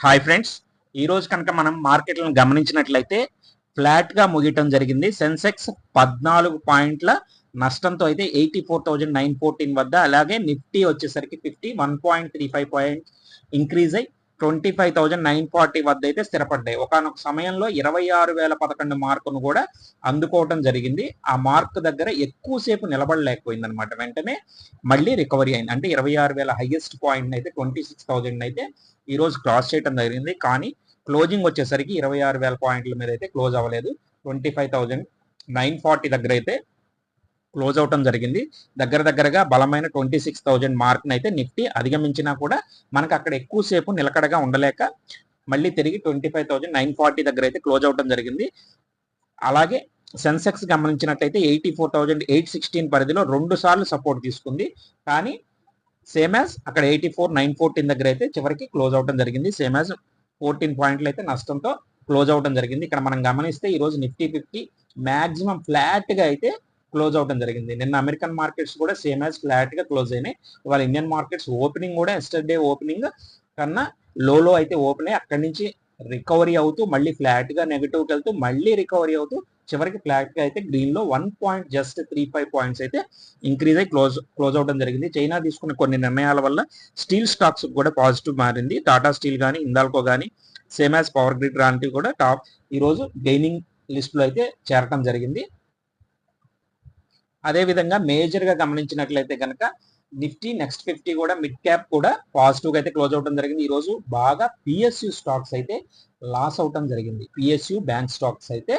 Hi friends ఈ రోజు కనుక మనం మార్కెట్లను గమనించినట్లయితే ఫ్లాట్గా ముగియటం జరిగింది. సెన్సెక్స్ పద్నాలుగు పాయింట్ల నష్టంతో అయితే eighty four thousand nine fourteen వద్ద అలాగే నిఫ్టీ వచ్చేసరికి fifty one point three five point increase అయి twenty five thousand nine forty వద్ద అయితే స్థిరపడ్డాయి. ఒకనొక సమయంలో ఇరవై ఆరు వేల పదకొండు మార్కును కూడా అందుకోవటం జరిగింది. ఆ మార్క్ దగ్గర ఎక్కువసేపు నిలబడలేకపోయింది అనమాట వెంటనే మళ్ళీ రికవరీ అయింది. అంటే ఇరవై ఆరు వేల హైయెస్ట్ పాయింట్ అయితే ట్వంటీ సిక్స్ థౌజండ్ అయితే ఈ రోజు క్రాస్ చేయడం జరిగింది. కానీ క్లోజింగ్ వచ్చేసరికి ఇరవై ఆరు వేల పాయింట్ల మీద అయితే క్లోజ్ అవ్వలేదు. Twenty five thousand nine forty దగ్గర అయితే క్లోజ్ అవటం జరిగింది. దగ్గర దగ్గరగా బలమైన ట్వంటీ సిక్స్ థౌజండ్ మార్క్ని అయితే నిఫ్టీ అధిగమించినా కూడా మనకు అక్కడ ఎక్కువసేపు నిలకడగా ఉండలేక మళ్ళీ తిరిగి twenty five thousand nine forty దగ్గర అయితే క్లోజ్ అవటం జరిగింది. అలాగే సెన్సెక్స్ గమనించినట్లయితే eighty four thousand eight sixteen పరిధిలో రెండు సార్లు సపోర్ట్ తీసుకుంది. కానీ సేమ్ యాజ్ అక్కడ ఎయిటీ ఫోర్ నైన్ ఫోర్టీన్ దగ్గర అయితే చివరికి క్లోజ్ అవడం జరిగింది. సేమ్ యాజ్ ఫోర్టీన్ పాయింట్లు అయితే నష్టంతో క్లోజ్ అవడం జరిగింది. ఇక్కడ మనం గమనిస్తే ఈ రోజు నిఫ్టీ ఫిఫ్టీ మ్యాక్సిమం ఫ్లాట్గా అయితే క్లోజ్ అవడం జరిగింది. నిన్న అమెరికన్ మార్కెట్స్ కూడా సేమ్ యాజ్ ఫ్లాట్గా క్లోజ్ అయినాయి. ఇవాళ ఇండియన్ మార్కెట్స్ ఓపెనింగ్ కూడా ఎస్టర్డే ఓపెనింగ్ కన్నా లోలో అయితే ఓపెన్ అయ్యి అక్కడి నుంచి రికవరీ అవుతూ మళ్ళీ ఫ్లాట్గా నెగిటివ్ వెళ్తూ మళ్ళీ రికవరీ అవుతూ చివరికి ఫ్లాట్గా అయితే గ్రీన్లో one point just three five points అయితే ఇంక్రీజ్ అయి క్లోజ్ క్లోజ్ అవడం జరిగింది. చైనా తీసుకున్న కొన్ని నిర్ణయాల వల్ల స్టీల్ స్టాక్స్ కూడా పాజిటివ్ మారింది. టాటా స్టీల్ కానీ ఇందాల్కో కానీ సేమ్ యాజ్ పవర్ గ్రిడ్ లాంటివి కూడా టాప్ ఈ రోజు గెయినింగ్ లిస్ట్లో అయితే చేరటం జరిగింది. అదే విధంగా మేజర్గా గమనించినట్లయితే కనుక నిఫ్టీ నెక్స్ట్ ఫిఫ్టీ కూడా మిడ్ క్యాప్ కూడా పాజిటివ్గా అయితే క్లోజ్ అవడం జరిగింది. ఈరోజు బాగా పిఎస్యు స్టాక్స్ అయితే లాస్ అవటం జరిగింది. పిఎస్యు బ్యాంక్ స్టాక్స్ అయితే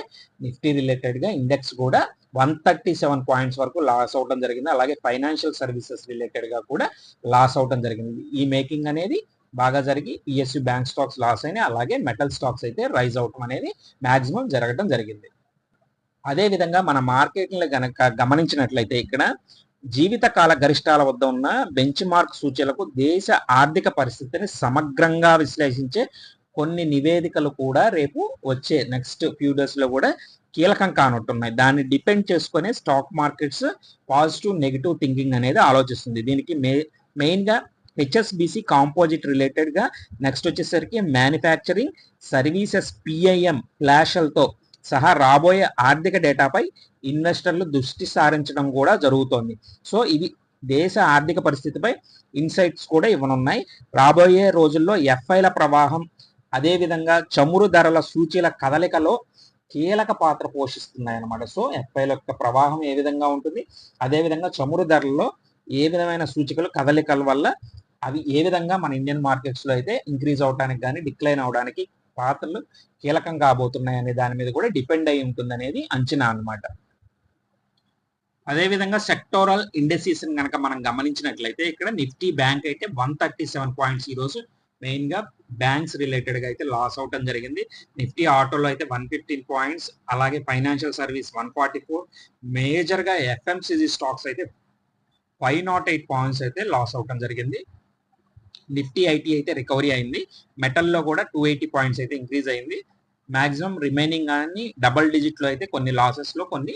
నిఫ్టీ రిలేటెడ్గా ఇండెక్స్ కూడా వన్ థర్టీ సెవెన్ పాయింట్స్ వరకు లాస్ అవడం జరిగింది. అలాగే ఫైనాన్షియల్ సర్వీసెస్ రిలేటెడ్గా కూడా లాస్ అవడం జరిగింది. ఈ మేకింగ్ అనేది బాగా జరిగి పిఎస్యు బ్యాంక్ స్టాక్స్ లాస్ అయినాయి. అలాగే మెటల్ స్టాక్స్ అయితే రైజ్ అవటం అనేది మాక్సిమం జరగడం జరిగింది. అదే విధంగా మన మార్కెట్లను గనక గమనించినట్లయితే ఇక్కడ జీవితకాల గరిష్టాల వద్ద ఉన్న బెంచ్ మార్క్ సూచీలకు దేశ ఆర్థిక పరిస్థితిని సమగ్రంగా విశ్లేషించే కొన్ని నివేదికలు కూడా రేపు వచ్చే నెక్స్ట్ ఫ్యూ డేస్లో కూడా కీలకం కానుంటున్నాయి. దాన్ని డిపెండ్ చేసుకునే stock markets positive negative thinking అనేది ఆలోచిస్తుంది. దీనికి మే మెయిన్గా హెచ్ఎస్బిసి కాంపోజిట్ రిలేటెడ్గా నెక్స్ట్ వచ్చేసరికి మ్యానుఫ్యాక్చరింగ్ సర్వీసెస్ పిఐఎం ఫ్లాషల్తో సహా రాబోయే ఆర్థిక డేటాపై ఇన్వెస్టర్లు దృష్టి సారించడం కూడా జరుగుతోంది. సో ఇవి దేశ ఆర్థిక పరిస్థితిపై ఇన్సైట్స్ కూడా ఇవ్వనున్నాయి. రాబోయే రోజుల్లో ఎఫ్ఐల ప్రవాహం అదేవిధంగా చమురు ధరల సూచీల కదలికలో కీలక పాత్ర పోషిస్తున్నాయి అన్నమాట సో ఎఫ్ఐల యొక్క ప్రవాహం ఏ విధంగా ఉంటుంది అదేవిధంగా చమురు ధరల్లో ఏ విధమైన సూచికలు కదలికల వల్ల అవి ఏ విధంగా మన ఇండియన్ మార్కెట్స్లో అయితే ఇంక్రీజ్ అవడానికి కానీ డిక్లైన్ అవడానికి పాత్రలు కీలకం కాబోతున్నాయి అనే దాని మీద కూడా డిపెండ్ అయి ఉంటుంది అనేది అంచనా అనమాట అదేవిధంగా సెక్టోరల్ ఇండస్ట్రీస్ కనుక మనం గమనించినట్లయితే ఇక్కడ నిఫ్టీ బ్యాంక్ అయితే వన్ థర్టీ సెవెన్ పాయింట్స్ ఈ రోజు మెయిన్గా బ్యాంక్స్ రిలేటెడ్గా అయితే లాస్ అవటం జరిగింది. నిఫ్టీ ఆటోలో అయితే వన్ ఫిఫ్టీన్ పాయింట్స్ అలాగే financial service one forty four మేజర్గా ఎఫ్ఎంసీజీ స్టాక్స్ అయితే ఫైవ్ నాట్ ఎయిట్ పాయింట్స్ అయితే లాస్ అవటం జరిగింది. నిఫ్టీ ఐటీ అయితే రికవరీ అయింది. మెటల్లో కూడా టూ ఎయిటీ పాయింట్స్ అయితే ఇంక్రీజ్ అయింది. మాక్సిమం రిమైనింగ్ కానీ డబల్ డిజిట్లో అయితే కొన్ని లాసెస్లో కొన్ని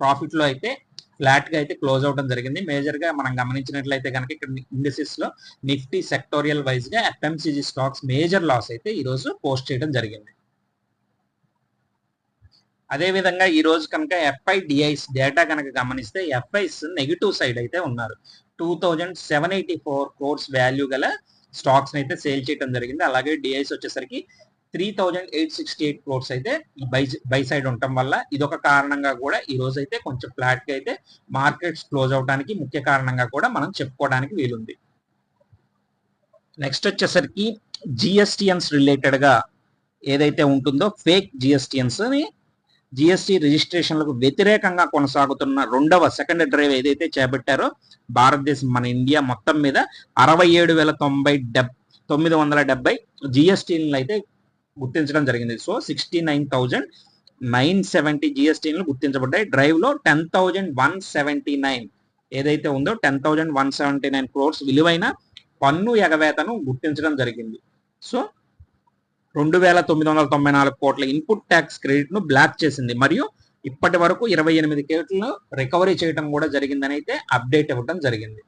ప్రాఫిట్లో అయితే ఫ్లాట్గా అయితే క్లోజ్ అవడం జరిగింది. మేజర్గా మనం గమనించినట్లయితే కనుక ఇక్కడ ఇండస్ట్రీస్లో నిఫ్టీ సెక్టోరియల్ వైజ్గా ఎఫ్ఎంసీజీ స్టాక్స్ మేజర్ లాస్ అయితే ఈ రోజు పోస్ట్ చేయడం జరిగింది. అదేవిధంగా ఈ రోజు కనుక ఎఫ్ఐ డిఐస్ డేటా కనుక గమనిస్తే ఎఫ్ఐస్ నెగిటివ్ సైడ్ అయితే ఉన్నారు. Two thousand seven eighty four crores value గల స్టాక్స్ అయితే సేల్ చేయడం జరిగింది. అలాగే డిఐస్ వచ్చేసరికి three thousand eight sixty eight crores అయితే బై బై సైడ్ ఉండటం వల్ల ఇదొక కారణంగా కూడా ఈ రోజు అయితే కొంచెం ఫ్లాట్గా అయితే మార్కెట్స్ క్లోజ్ అవడానికి ముఖ్య కారణంగా కూడా మనం చెప్పుకోవడానికి వీలుంది. నెక్స్ట్ వచ్చేసరికి జిఎస్టిఎన్స్ రిలేటెడ్గా ఏదైతే ఉంటుందో ఫేక్ జిఎస్టిఎన్స్ని జిఎస్టి రిజిస్ట్రేషన్లకు వ్యతిరేకంగా కొనసాగుతున్న రెండవ సెకండ్ డ్రైవ్ ఏదైతే చేపట్టారో భారతదేశం మన ఇండియా మొత్తం మీద అరవై ఏడు వేల తొంభై డెబ్ తొమ్మిది వందల డెబ్బై జిఎస్టీలను అయితే గుర్తించడం జరిగింది. So sixty nine thousand nine seventy జిఎస్టీలు గుర్తించబడ్డాయి. డ్రైవ్లో ten thousand one seventy nine ఏదైతే ఉందో ten thousand one seventy nine crores విలువైన పన్ను ఎగవేతను గుర్తించడం జరిగింది. సో రెండు వేల తొమ్మిది వందల తొంభై నాలుగు కోట్ల ఇన్పుట్ ట్యాక్స్ క్రెడిట్ను బ్లాక్ చేసింది. మరియు ఇప్పటి వరకు ఇరవై ఎనిమిది కోట్లు రికవరీ చేయడం కూడా జరిగిందని అయితే అప్డేట్ ఇవ్వడం జరిగింది.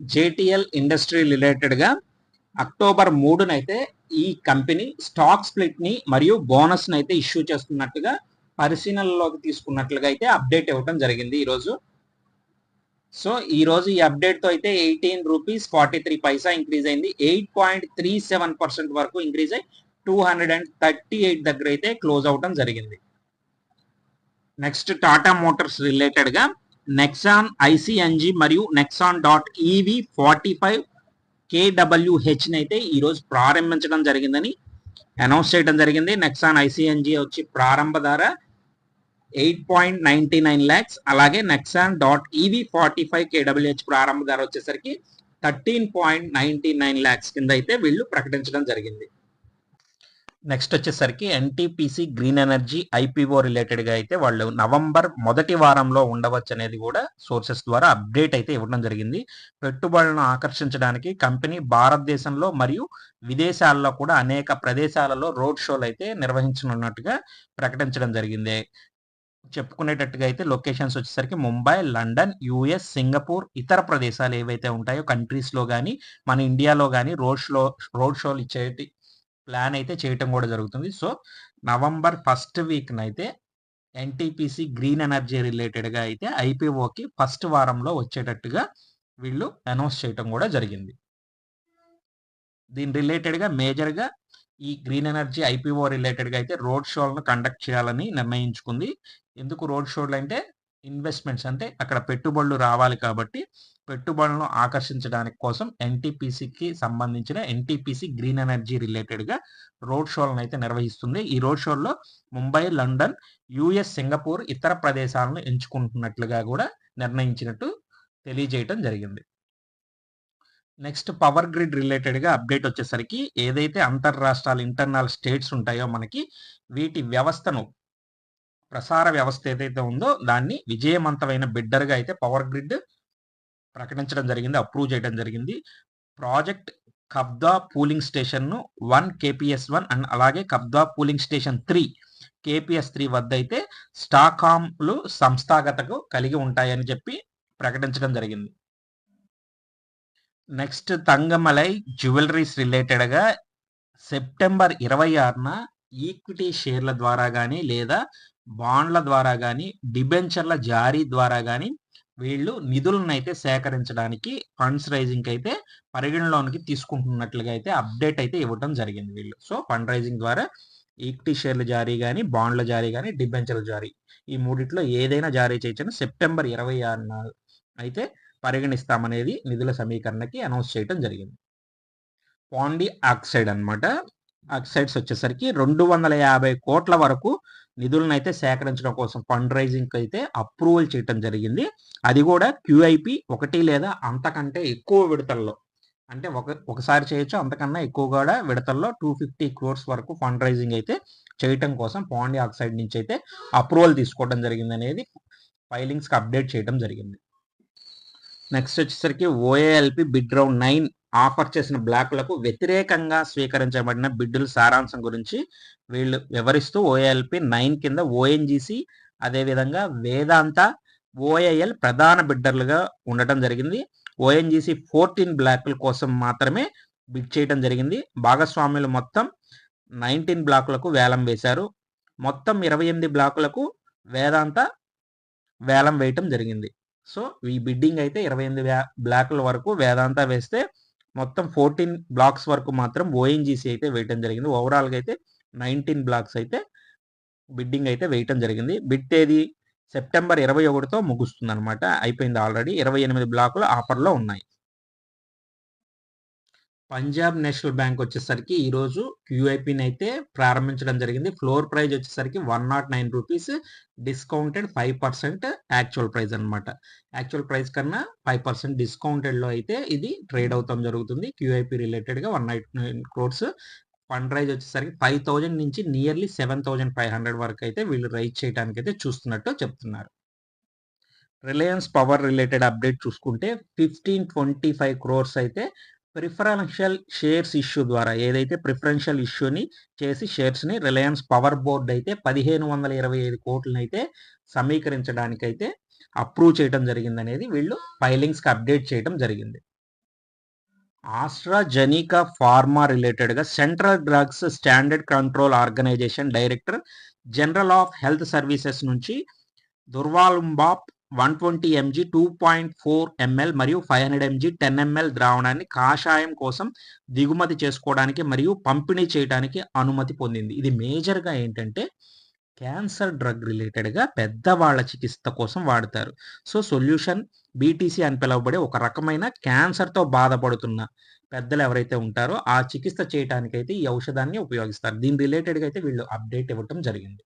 జేటీఎల్ ఇండస్ట్రీ రిలేటెడ్గా అక్టోబర్ మూడునైతే ఈ కంపెనీ స్టాక్ స్ప్లిట్ని మరియు బోనస్ని అయితే ఇష్యూ చేస్తున్నట్టుగా పరిశీలనలోకి తీసుకున్నట్లుగా అయితే అప్డేట్ ఇవ్వడం జరిగింది. ఈరోజు సో ఈ రోజు ఈ అప్డేట్తో అయితే eighteen rupees forty three paisa increase అయింది. Eight point three seven percent వరకు ఇంక్రీజ్ అయ్యి two hundred and thirty eight దగ్గర అయితే క్లోజ్ అవడం జరిగింది. నెక్స్ట్ టాటా మోటార్స్ రిలేటెడ్గా నెక్సాన్ ఐసిఎన్జి మరియు Nexon dot EV forty five కేడబ్ల్యూహెచ్ అయితే ఈ రోజు ప్రారంభించడం జరిగిందని అనౌన్స్ చేయడం జరిగింది. నెక్సాన్ ఐసిఎన్జి వచ్చి ప్రారంభ ధర eight point ninety nine lakhs అలాగే Nexon dot EV forty five కేడబ్ల్యూహెచ్ ప్రారంభ ధర వచ్చేసరికి thirteen point ninety nine lakhs కింద అయితే వీళ్ళు ప్రకటించడం జరిగింది. నెక్స్ట్ వచ్చేసరికి ఎన్టీపీసీ గ్రీన్ ఎనర్జీ ఐపీఓ రిలేటెడ్గా అయితే వాళ్ళు నవంబర్ మొదటి వారంలో ఉండవచ్చు అనేది కూడా సోర్సెస్ ద్వారా అప్డేట్ అయితే ఇవ్వడం జరిగింది. పెట్టుబడులను ఆకర్షించడానికి కంపెనీ భారతదేశంలో మరియు విదేశాల్లో కూడా అనేక ప్రదేశాలలో రోడ్ షోలు అయితే నిర్వహించనున్నట్టుగా ప్రకటించడం జరిగింది. చెప్పుకునేటట్టుగా అయితే లొకేషన్స్ వచ్చేసరికి ముంబై లండన్ యుఎస్ సింగపూర్ ఇతర ప్రదేశాలు ఏవైతే ఉంటాయో కంట్రీస్లో కానీ మన ఇండియాలో కానీ రోడ్ షో రోడ్ షోలు ఇచ్చేటి ప్లాన్ అయితే చేయటం కూడా జరుగుతుంది. సో నవంబర్ ఫస్ట్ వీక్న అయితే ఎన్టీపీసీ గ్రీన్ ఎనర్జీ రిలేటెడ్గా అయితే ఐపీఓకి ఫస్ట్ వారంలో వచ్చేటట్టుగా వీళ్ళు అనౌన్స్ చేయటం కూడా జరిగింది. దీని రిలేటెడ్గా మేజర్గా ఈ గ్రీన్ ఎనర్జీ ఐపీఓ రిలేటెడ్గా అయితే రోడ్ షోలను కండక్ట్ చేయాలని నిర్ణయించుకుంది. ఎందుకు రోడ్ షోలు అంటే ఇన్వెస్ట్మెంట్స్ అంటే అక్కడ పెట్టుబడులు రావాలి కాబట్టి పెట్టుబడులను ఆకర్షించడానికి కోసం ఎన్టీపీసీకి సంబంధించిన ఎన్టీపీసీ గ్రీన్ ఎనర్జీ రిలేటెడ్గా రోడ్ షోలను అయితే నిర్వహిస్తుంది. ఈ రోడ్ షోల్లో ముంబై లండన్ యుఎస్ సింగపూర్ ఇతర ప్రదేశాలను ఎంచుకుంటున్నట్లుగా కూడా నిర్ణయించినట్టు తెలియజేయటం జరిగింది. నెక్స్ట్ పవర్ గ్రిడ్ రిలేటెడ్గా అప్డేట్ వచ్చేసరికి ఏదైతే అంతర్రాష్ట్రాలు ఇంటర్నల్ స్టేట్స్ ఉంటాయో మనకి వీటి వ్యవస్థను ప్రసార వ్యవస్థ ఏదైతే ఉందో దాన్ని విజయవంతమైన బిడ్డర్గా అయితే పవర్ గ్రిడ్ ప్రకటించడం జరిగింది అప్రూవ్ చేయడం జరిగింది. ప్రాజెక్ట్ కబ్దా పూలింగ్ స్టేషన్ను వన్ కేపీఎస్ వన్ అండ్ అలాగే Khavda pooling station three KPS three వద్ద అయితే స్టాకామ్లు సంస్థాగతకు కలిగి ఉంటాయని చెప్పి ప్రకటించడం జరిగింది. నెక్స్ట్ తంగమలై జ్యువెలరీస్ రిలేటెడ్గా సెప్టెంబర్ ఇరవై ఆరున ఈక్విటీ షేర్ల ద్వారా కానీ లేదా బాండ్ల ద్వారా కానీ డిబెంచర్ల జారీ ద్వారా కానీ వీళ్ళు నిధులను అయితే సేకరించడానికి ఫండ్స్ రైజింగ్ అయితే పరిగణలోనికి తీసుకుంటున్నట్లుగా అయితే అప్డేట్ అయితే ఇవ్వడం జరిగింది వీళ్ళు. సో ఫండ్ రైజింగ్ ద్వారా ఈక్విటీ షేర్ల జారీ కానీ బాండ్ల జారీ కానీ డిబెంచర్ల జారీ ఈ మూడిట్లో ఏదైనా జారీ చేయొచ్చని సెప్టెంబర్ ఇరవై ఆరున అయితే పరిగణిస్తామనేది నిధుల సమీకరణకి అనౌన్స్ చేయడం జరిగింది. పాండి ఆక్సైడ్ అనమాట ఆక్సైడ్స్ వచ్చేసరికి రెండు వందల యాభై కోట్ల వరకు నిధులను అయితే సేకరించడం కోసం ఫండ్ రైజింగ్ అయితే అప్రూవల్ చేయటం జరిగింది. అది కూడా క్యూఐపి ఒకటి లేదా అంతకంటే ఎక్కువ విడతల్లో. అంటే ఒక ఒకసారి చేయొచ్చు అంతకన్నా ఎక్కువ కూడా విడతల్లో టూ ఫిఫ్టీ క్రోర్స్ వరకు ఫండ్ రైజింగ్ అయితే చేయటం కోసం పాండి ఆక్సైడ్ నుంచి అయితే అప్రూవల్ తీసుకోవడం జరిగింది అనేది ఫైలింగ్స్కి అప్డేట్ చేయడం జరిగింది. నెక్స్ట్ వచ్చేసరికి OALP bid round nine offer చేసిన బ్లాక్లకు వ్యతిరేకంగా స్వీకరించబడిన బిడ్డుల సారాంశం గురించి వీళ్ళు వివరిస్తూ ఓఏఎల్పి నైన్ కింద ఓఎన్జిసి అదేవిధంగా వేదాంత ఓఏఎల్ ప్రధాన బిడ్డర్లుగా ఉండటం జరిగింది. ఓఎన్జిసి ఫోర్టీన్ బ్లాక్ల కోసం మాత్రమే బిడ్ చేయడం జరిగింది. భాగస్వాములు మొత్తం నైన్టీన్ బ్లాకులకు వేలం వేశారు. మొత్తం ఇరవై ఎనిమిది బ్లాకులకు వేదాంత వేలం వేయటం జరిగింది. సో ఈ బిడ్డింగ్ అయితే ఇరవై ఎనిమిది బ్లాకుల వరకు వేదాంత వేస్తే మొత్తం ఫోర్టీన్ బ్లాక్స్ వరకు మాత్రం ఓఎన్జీసీ అయితే వేయటం జరిగింది. ఓవరాల్గా అయితే నైన్టీన్ బ్లాక్స్ అయితే బిడ్డింగ్ అయితే వేయటం జరిగింది. బిడ్ తేదీ సెప్టెంబర్ ఇరవై ఒకటితో ముగుస్తుంది అనమాట అయిపోయింది ఆల్రెడీ. ఇరవై ఎనిమిది బ్లాకులు ఆఫర్లో ఉన్నాయి. పంజాబ్ నేషనల్ బ్యాంక్ వచ్చేసరికి ఈరోజు క్యూఐపిని అయితే ప్రారంభించడం జరిగింది. ఫ్లోర్ ప్రైజ్ వచ్చేసరికి one nought nine rupees. Discounted five percent actual price అనమాట యాక్చువల్ ప్రైస్ కన్నా ఫైవ్ పర్సెంట్ డిస్కౌంటెడ్లో అయితే ఇది ట్రేడ్ అవుతాం జరుగుతుంది. క్యూఐపి రిలేటెడ్గా one nought nine crores. Fund raise వచ్చేసరికి ఫైవ్ థౌజండ్ నుంచి nearly seven thousand five hundred వరకు అయితే వీళ్ళు రైజ్ చేయడానికి అయితే చూస్తున్నట్టు చెప్తున్నారు. రిలయన్స్ పవర్ రిలేటెడ్ అప్డేట్ చూసుకుంటే ఫిఫ్టీన్ ట్వంటీ ఫైవ్ క్రోర్స్ అయితే ప్రిఫరెన్షియల్ షేర్స్ ఇష్యూ ద్వారా ఏదైతే ప్రిఫరెన్షియల్ ఇష్యూని చేసి షేర్స్ని రిలయన్స్ పవర్ బోర్డ్ అయితే పదిహేను వందల ఇరవై ఐదు కోట్లను అయితే సమీకరించడానికైతే అప్రూవ్ చేయడం జరిగింది అనేది వీళ్ళు ఫైలింగ్స్కి అప్డేట్ చేయడం జరిగింది. ఆస్ట్రాజెనికా ఫార్మా రిలేటెడ్గా central drugs standard control organisation director general of health services నుంచి durvalumab one twenty mg two point four ml మరియు five hundred mg ten ml ద్రావణాన్ని కాషాయం కోసం దిగుమతి చేసుకోవడానికి మరియు పంపిణీ చేయడానికి అనుమతి పొందింది. ఇది మేజర్గా ఏంటంటే క్యాన్సర్ డ్రగ్ రిలేటెడ్గా పెద్దవాళ్ళ చికిత్స కోసం వాడతారు. సో సొల్యూషన్ బీటీసీ అని పిలువబడే ఒక రకమైన క్యాన్సర్తో బాధపడుతున్న పెద్దలు ఎవరైతే ఉంటారో ఆ చికిత్స చేయడానికైతే ఈ ఔషధాన్ని ఉపయోగిస్తారు. దీని రిలేటెడ్గా అయితే వీళ్ళు అప్డేట్ ఇవ్వటం జరిగింది.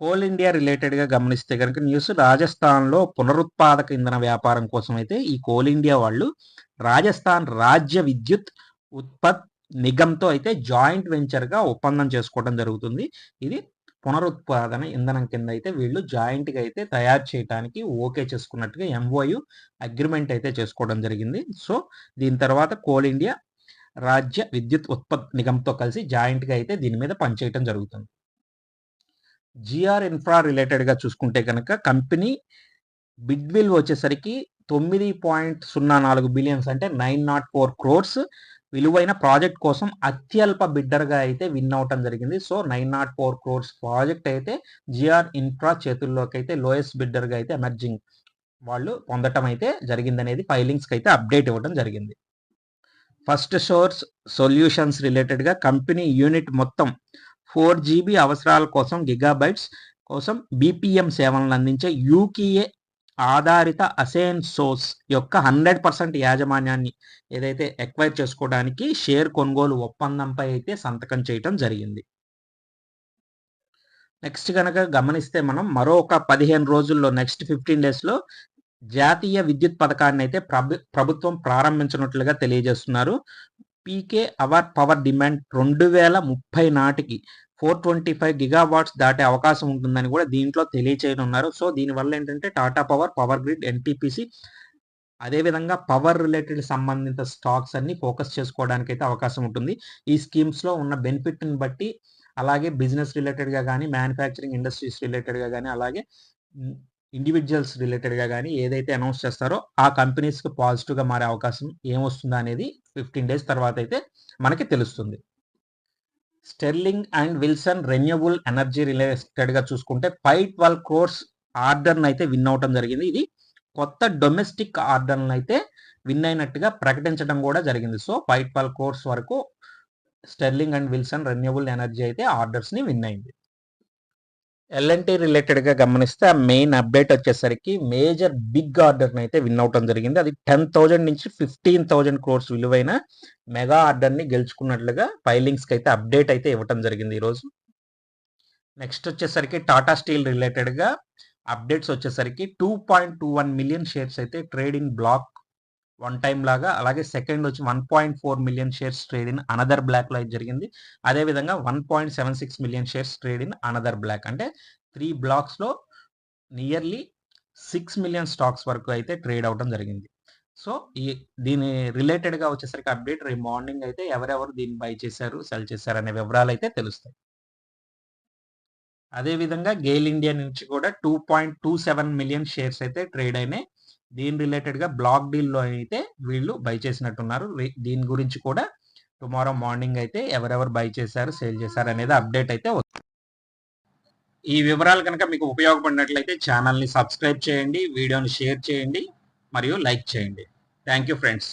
కోల్ ఇండియా రిలేటెడ్గా గమనిస్తే కనుక న్యూస్ రాజస్థాన్లో పునరుత్పాదక ఇంధన వ్యాపారం కోసం అయితే ఈ కోల్ ఇండియా వాళ్ళు రాజస్థాన్ రాజ్య విద్యుత్ ఉత్పత్ నిగంతో అయితే జాయింట్ వెంచర్గా ఒప్పందం చేసుకోవడం జరుగుతుంది. ఇది పునరుత్పాదన ఇంధనం కింద అయితే వీళ్ళు జాయింట్గా అయితే తయారు చేయడానికి ఓకే చేసుకున్నట్టుగా ఎంఓయు అగ్రిమెంట్ అయితే చేసుకోవడం జరిగింది. సో దీని తర్వాత కోల్ ఇండియా రాజ్య విద్యుత్ ఉత్పత్తి నిగంతో కలిసి జాయింట్గా అయితే దీని మీద పనిచేయడం జరుగుతుంది. జిఆర్ ఇన్ఫ్రా రిలేటెడ్గా చూసుకుంటే కనుక కంపెనీ బిడ్విల్ వచ్చేసరికి తొమ్మిది పాయింట్ సున్నా నాలుగు బిలియన్స్ అంటే నైన్ నాట్ ఫోర్ క్రోర్స్ విలువైన ప్రాజెక్ట్ కోసం అత్యల్ప బిడ్డర్గా అయితే విన్ అవటం జరిగింది. So nine nought four crores project అయితే జిఆర్ ఇన్ఫ్రా చేతుల్లోకి అయితే లోయెస్ట్ బిడ్డర్గా అయితే ఎమర్జింగ్ వాళ్ళు పొందటం అయితే జరిగిందనేది ఫైలింగ్స్కి అయితే అప్డేట్ ఇవ్వడం జరిగింది. ఫస్ట్ సోర్స్ సొల్యూషన్స్ రిలేటెడ్గా కంపెనీ యూనిట్ మొత్తం ఫోర్ జీబీ అవసరాల కోసం గిగాబైట్స్ కోసం బీపీఎం సేవలను అందించే యూకేఏ ఆధారిత అసేన్ సోర్స్ యొక్క హండ్రెడ్ పర్సెంట్ యాజమాన్యాన్ని ఏదైతే ఎక్వైర్ చేసుకోవడానికి షేర్ కొనుగోలు ఒప్పందంపై అయితే సంతకం చేయటం జరిగింది. నెక్స్ట్ కనుక గమనిస్తే మనం మరొక పదిహేను రోజుల్లో నెక్స్ట్ ఫిఫ్టీన్ డేస్లో జాతీయ విద్యుత్ పథకాన్ని అయితే ప్రభు ప్రభుత్వం ప్రారంభించినట్లుగా తెలియజేస్తున్నారు. పీకే అవర్ పవర్ డిమాండ్ రెండు వేల ముప్పై నాటికి ఫోర్ ట్వంటీ ఫైవ్ గిగావాట్స్ దాటే అవకాశం ఉంటుందని కూడా దీంట్లో తెలియచేయనున్నారు. సో దీనివల్ల ఏంటంటే Tata power power grid NTPC అదేవిధంగా పవర్ రిలేటెడ్ సంబంధిత స్టాక్స్ అన్ని ఫోకస్ చేసుకోవడానికి అయితే అవకాశం ఉంటుంది. ఈ స్కీమ్స్లో ఉన్న బెనిఫిట్ని బట్టి అలాగే బిజినెస్ రిలేటెడ్గా కానీ మ్యానుఫ్యాక్చరింగ్ ఇండస్ట్రీస్ రిలేటెడ్గా కానీ అలాగే ఇండివిజువల్స్ రిలేటెడ్గా కానీ ఏదైతే అనౌన్స్ చేస్తారో ఆ కంపెనీస్కి పాజిటివ్గా మారే అవకాశం ఏమొస్తుందా అనేది ఫిఫ్టీన్ డేస్ తర్వాత అయితే మనకి తెలుస్తుంది. Sterling and Wilson renewable energy రిలేటెడ్గా చూసుకుంటే ఫైవ్ ట్వెల్వ్ క్రోర్స్ ఆర్డర్ని అయితే విన్ అవటం జరిగింది. ఇది కొత్త డొమెస్టిక్ ఆర్డర్ని అయితే విన్ అయినట్టుగా ప్రకటించడం కూడా జరిగింది. సో ఫైవ్ ట్వెల్వ్ క్రోర్స్ వరకు Sterling and Wilson renewable energy అయితే ఆర్డర్స్ని విన్ అయింది. ఎల్ఎన్టీ రిలేటెడ్గా గమనిస్తే ఆ మెయిన్ అప్డేట్ వచ్చేసరికి మేజర్ బిగ్ ఆర్డర్ని అయితే విన్ అవటం జరిగింది. అది టెన్ థౌజండ్ నుంచి ఫిఫ్టీన్ థౌజండ్ క్రోర్స్ విలువైన మెగా ఆర్డర్ని గెలుచుకున్నట్లుగా ఫైలింగ్స్కి అయితే అప్డేట్ అయితే ఇవ్వటం జరిగింది ఈరోజు నెక్స్ట్ వచ్చేసరికి టాటా స్టీల్ రిలేటెడ్గా అప్డేట్స్ వచ్చేసరికి two point two one million shares అయితే trade in block one time లాగా అలాగే సెకండ్ వచ్చి one point four million shares trade in another బ్లాక్లో అయితే జరిగింది. అదేవిధంగా one point seven six million shares trade in another block. అంటే త్రీ బ్లాక్స్లో నియర్లీ సిక్స్ మిలియన్ స్టాక్స్ వరకు అయితే ట్రేడ్ అవడం జరిగింది. సో ఈ దీని రిలేటెడ్గా వచ్చేసరికి అప్డేట్ రేపు మార్నింగ్ అయితే ఎవరెవరు దీన్ని బై చేశారు సెల్ చేశారు అనే వివరాలు అయితే తెలుస్తాయి. అదేవిధంగా గేల్ ఇండియా నుంచి కూడా two point two seven million shares అయితే ట్రేడ్ అయినాయి. దీని రిలేటెడ్గా బ్లాక్ డీల్లో అయితే వీళ్ళు బై చేసినట్టున్నారు. దీని గురించి కూడా టుమారో మార్నింగ్ అయితే ఎవరెవరు బై చేశారు సేల్ చేశారు అనేది అప్డేట్ అయితే ఈ వివరాలు కనుక మీకు ఉపయోగపడినట్లయితే ఛానల్ని సబ్స్క్రైబ్ చేయండి వీడియోని షేర్ చేయండి మరియు లైక్ చేయండి. Thank you friends.